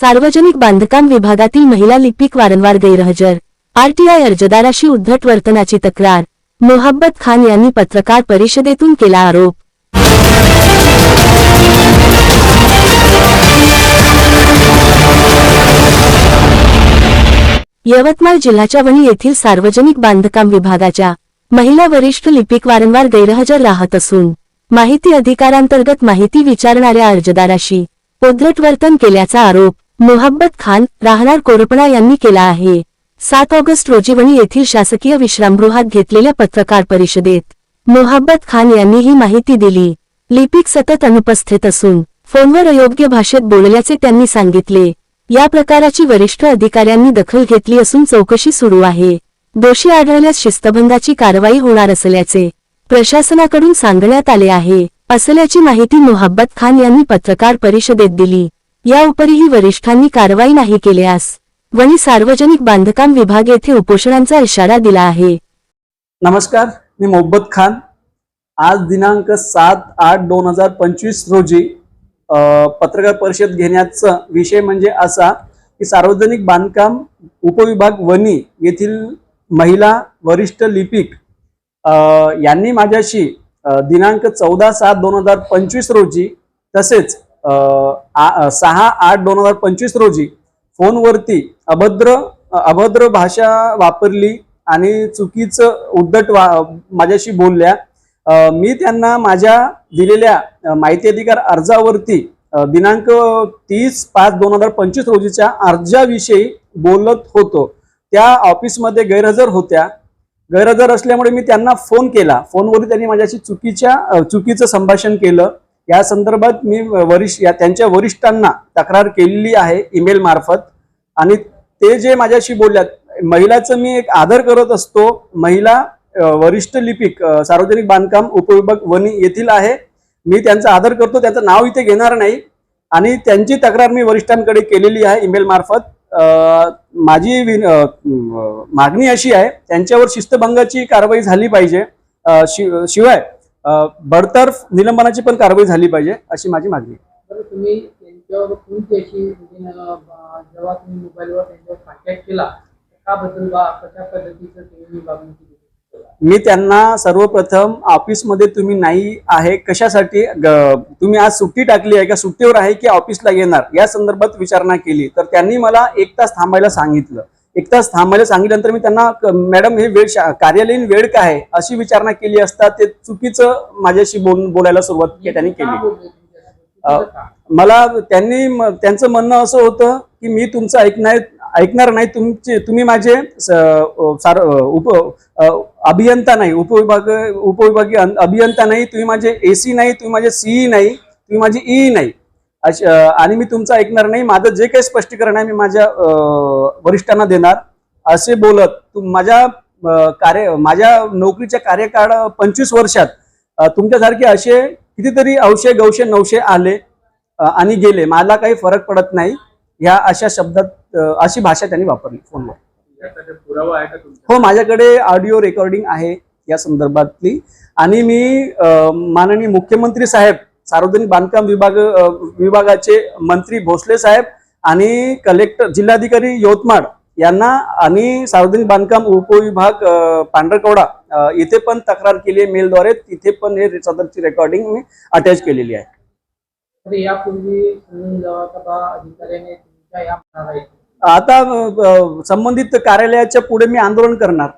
सार्वजनिक बांधकाम विभागातील महिला लिपिक वारंवार गैरहजर. आरटीआय अर्जदाराशी उद्धट वर्तनाची तक्रार. मोहब्बत खान यांनी पत्रकार परिषदेतून केला आरोप. यवतमाळ जिल्ह्याच्या वणी येथील सार्वजनिक बांधकाम विभागाच्या महिला वरिष्ठ लिपिक वारंवार गैरहजर राहत असून माहिती अधिकारांतर्गत माहिती विचारणाऱ्या अर्जदाराशी उद्धट वर्तन केल्याचा आरोप. मोहब्बत खान राहणार कोरपणा यांनी केला आहे. सात ऑगस्ट रोजी वणी येथील शासकीय विश्रामगृहात घेतलेल्या पत्रकार परिषदेत मोहब्बत खान यांनी ही माहिती दिली. लिपिक सतत अनुपस्थित असून फोनवर अयोग्य भाषेत बोलल्याचे त्यांनी सांगितले. या प्रकाराची वरिष्ठ अधिकाऱ्यांनी दखल घेतली असून चौकशी सुरू आहे. दोषी आढळल्यास शिस्तभंगाची कारवाई होणार असल्याचे प्रशासनाकडून सांगण्यात आले आहे. असल्याची माहिती मोहब्बत खान यांनी पत्रकार परिषदेत दिली. या उपरीही वरिष्ठांनी कारवाई नाही केल्यास वणी सार्वजनिक बांधकाम विभाग येथे उपोषणांचा इशारा दिला आहे. नमस्कार मी मोहब्बत खान. आज दिनांक सात आठ दोन हजार पंचवीस रोजी पत्रकार परिषद घेण्याचा विषय म्हणजे असा की सार्वजनिक बांधकाम उपविभाग वनी येथील महिला वरिष्ठ लिपिक यांनी माझ्याशी दिनांक चौदा सात दोन हजार पंचवीस रोजी तसेच सहा आठ दोन हजार पंचवीस रोजी फोनवरती अभद्र अभद्र भाषा वापरली आणि चुकीचं उद्धट वा माझ्याशी बोलल्या. मी त्यांना माझ्या दिलेल्या माहिती अधिकार अर्जावरती दिनांक तीस पाच दोन हजार पंचवीस रोजीच्या अर्जाविषयी बोलत होतो. त्या ऑफिसमध्ये गैरहजर होत्या. गैरहजर असल्यामुळे मी त्यांना फोन केला. फोनवरती त्यांनी माझ्याशी चुकीच्या चुकीचं संभाषण केलं. या संदर्भात मी वरिष्ठ या त्यांच्या वरिष्ठांना तक्रार केलेली आहे ईमेल मार्फत. आणि ते जे माझ्याशी बोलल्यात महिलाचं मी एक आदर करत असतो. महिला वरिष्ठ लिपिक सार्वजनिक बांधकाम उपविभाग वनी येथील आहे. मी त्यांचा आदर करतो त्यांचं नाव इथे घेणार नाही. आणि त्यांची तक्रार मी वरिष्ठांकडे केलेली आहे ईमेल मार्फत. माझी विन- मागणी अशी आहे त्यांच्यावर शिस्तभंगाची कारवाई झाली पाहिजे. शि- शिवाय बडतर्फ निलंबनाची पण कारवाई झाली पाहिजे अशी माझी मागणी आहे. तुम्ही त्यांच्यावर कोणती अशी म्हणजे जेव्हा तुम्ही मोबाईलवर त्यांच्यावर कॉन्टॅक्ट केला तर का बद्दल बा कशा पद्धतीचं तुम्ही मागणी केली? मी त्यांना सर्वप्रथम ऑफिसमध्ये तुम्ही नाही आहे कशासाठी तुम्ही आज सुट्टी टाकली आहे का सुट्टीवर आहे की ऑफिसला येणार या संदर्भात विचारणा केली. तर त्यांनी मला एक तास थांबायला सांगितलं. एक तास थांबायला सांगितल्यानंतर मी त्यांना मॅडम हे वेळ कार्यालयीन वेळ काय अशी विचारणा केली असता ते चुकीचं माझ्याशी बोल बोलायला सुरुवात के- त्यांनी केली? मला त्यांनी त्यांचं म्हणणं असं होतं की मी तुमचं ऐकणार ऐकणार नाही तुमचे तुम्ही माझे सार उप अभियंता नाही उपविभाग उपविभागीय अभियंता नाही तुम्ही माझे एसी नाही तुम्ही माझे सीई नाही तुम्ही माझी ई नाही. आणि मी तुमचं ऐकणार नाही. माझं जे काही स्पष्टीकरण आहे मी माझ्या वरिष्ठांना देणार. असे बोलत तुम माझ्या कार्य माझ्या नोकरीच्या कार्यकाळ पंचवीस वर्षात तुमच्यासारखे असे कितीतरी अवशे गवशे नवशे आले आणि गेले. मला काही फरक पडत नाही. ह्या अशा शब्दात अशी भाषा त्यांनी वापरली फोनवर. त्याचा पुरावा आहे का तुमचा? हो माझ्याकडे ऑडिओ रेकॉर्डिंग आहे या संदर्भातली. आणि मी माननीय मुख्यमंत्री साहेब सार्वजनिक बांधकाम विभाग विभागाचे मंत्री भोसले साहेब आणि कलेक्टर जिल्हाधिकारी यवतमाळ यांना आणि सार्वजनिक बांधकाम उपविभाग पांढरकवडा इथे पण तक्रार केली आहे मेलद्वारे. तिथे पण हे सदरची रेकॉर्डिंग मी अटॅच केलेली आहे. आता संबंधित कार्यालयाच्या पुढे मी आंदोलन करणार.